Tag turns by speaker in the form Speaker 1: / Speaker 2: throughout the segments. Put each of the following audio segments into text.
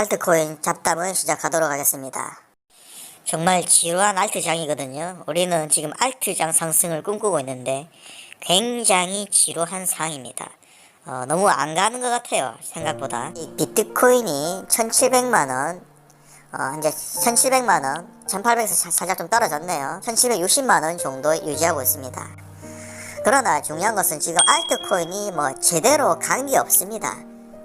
Speaker 1: 알트코인 잡담을 시작하도록 하겠습니다. 정말 지루한 알트장이거든요. 우리는 지금 알트장 상승을 꿈꾸고 있는데 굉장히 지루한 상황입니다. 어, 너무 안 가는 것 같아요. 생각보다. 이 비트코인이 1700만원, 어, 이제 1700만원, 1800에서 살짝 좀 떨어졌네요. 1760만원 정도 유지하고 있습니다. 그러나 중요한 것은 지금 알트코인이 뭐 제대로 간 게 없습니다.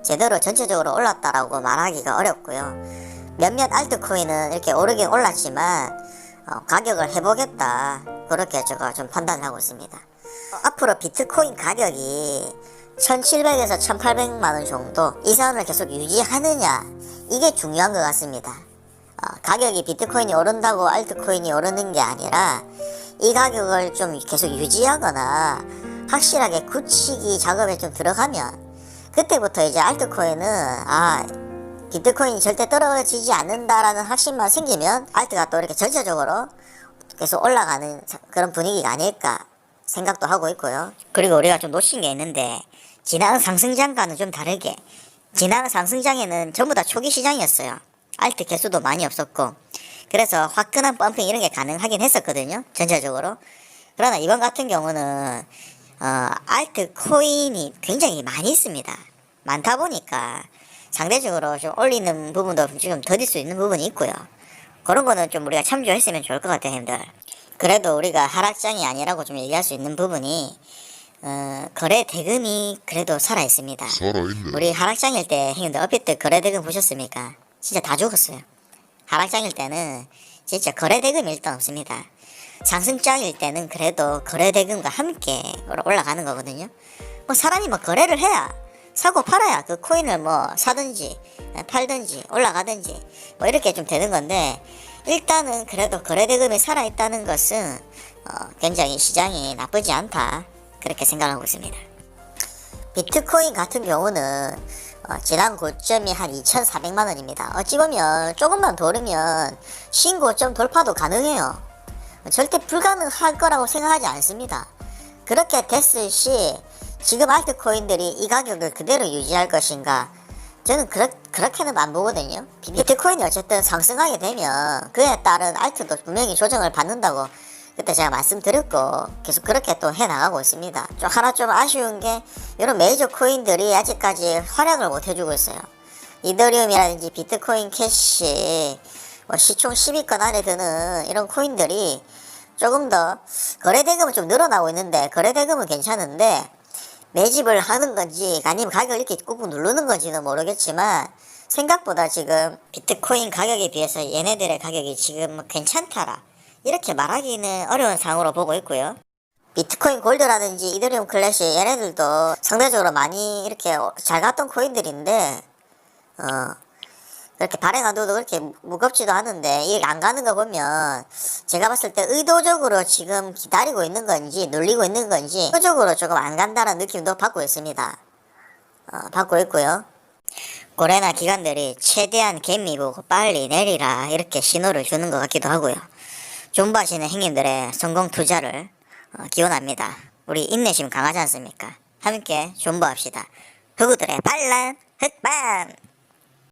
Speaker 1: 제대로 전체적으로 올랐다라고 말하기가 어렵고요. 몇몇 알트코인은 이렇게 오르긴 올랐지만 어, 가격을 해보겠다 그렇게 제가 좀 판단하고 있습니다. 어, 앞으로 비트코인 가격이 1700에서 1800만원 정도 이 선을 계속 유지하느냐 이게 중요한 것 같습니다. 어, 가격이 비트코인이 오른다고 알트코인이 오르는 게 아니라 이 가격을 좀 계속 유지하거나 확실하게 굳히기 작업에 좀 들어가면 그때부터 이제 알트코인은 아 비트코인이 절대 떨어지지 않는다라는 확신만 생기면 알트가 또 이렇게 전체적으로 계속 올라가는 그런 분위기가 아닐까 생각도 하고 있고요. 그리고 우리가 좀 놓친 게 있는데 지난 상승장과는 좀 다르게 지난 상승장에는 전부 다 초기 시장이었어요. 알트 개수도 많이 없었고 그래서 화끈한 펌핑 이런 게 가능하긴 했었거든요. 전체적으로. 그러나 이번 같은 경우는 어, 알트 코인이 굉장히 많이 있습니다. 많다 보니까 상대적으로 좀 올리는 부분도 좀 더딜 수 있는 부분이 있고요. 그런 거는 좀 우리가 참조했으면 좋을 것 같아요, 형들. 그래도 우리가 하락장이 아니라고 좀 얘기할 수 있는 부분이 어, 거래 대금이 그래도 살아 있습니다.
Speaker 2: 살아있네.
Speaker 1: 우리 하락장일 때 형님들 때 거래 대금 보셨습니까? 진짜 다 죽었어요. 하락장일 때는 진짜 거래 대금이 일단 없습니다. 상승장일 때는 그래도 거래 대금과 함께 올라가는 거거든요. 뭐 사람이 뭐 거래를 해야 사고 팔아야 그 코인을 뭐 사든지 팔든지 올라가든지 뭐 이렇게 좀 되는 건데 일단은 그래도 거래 대금이 살아 있다는 것은 어, 굉장히 시장이 나쁘지 않다 그렇게 생각하고 있습니다. 비트코인 같은 경우는 어, 지난 고점이 한 2,400만 원입니다. 어찌 보면 조금만 더 오르면 신고점 돌파도 가능해요. 절대 불가능할 거라고 생각하지 않습니다. 그렇게 됐을 시 지금 알트코인들이 이 가격을 그대로 유지할 것인가? 저는 그렇, 그렇게는 안 보거든요. 비트코인이 어쨌든 상승하게 되면 그에 따른 알트도 분명히 조정을 받는다고 그때 제가 말씀드렸고 계속 그렇게 또 해나가고 있습니다. 좀 하나 좀 아쉬운 게 이런 메이저 코인들이 아직까지 활약을 못 해주고 있어요. 이더리움이라든지 비트코인 캐시 뭐 시총 10위권 안에 드는 이런 코인들이 조금 더 거래 대금은 좀 늘어나고 있는데 거래 대금은 괜찮은데 매집을 하는 건지 아니면 가격을 이렇게 꾹꾹 누르는 건지는 모르겠지만 생각보다 지금 비트코인 가격에 비해서 얘네들의 가격이 지금 뭐 괜찮다라 이렇게 말하기는 어려운 상황으로 보고 있고요. 비트코인 골드라든지 이더리움 클래시 얘네들도 상대적으로 많이 이렇게 잘 갔던 코인들인데 어 그렇게 발행한도도 그렇게 무겁지도 않은데 이게 안 가는 거 보면 제가 봤을 때 의도적으로 지금 기다리고 있는 건지 눌리고 있는 건지 의도적으로 조금 안 간다는 느낌도 받고 있습니다. 어, 받고 있고요. 고래나 기관들이 최대한 개미 보고 빨리 내리라 이렇게 신호를 주는 것 같기도 하고요. 존버하시는 행님들의 성공 투자를 어, 기원합니다. 우리 인내심 강하지 않습니까? 함께 존버합시다. 흑우들의 반란 흑반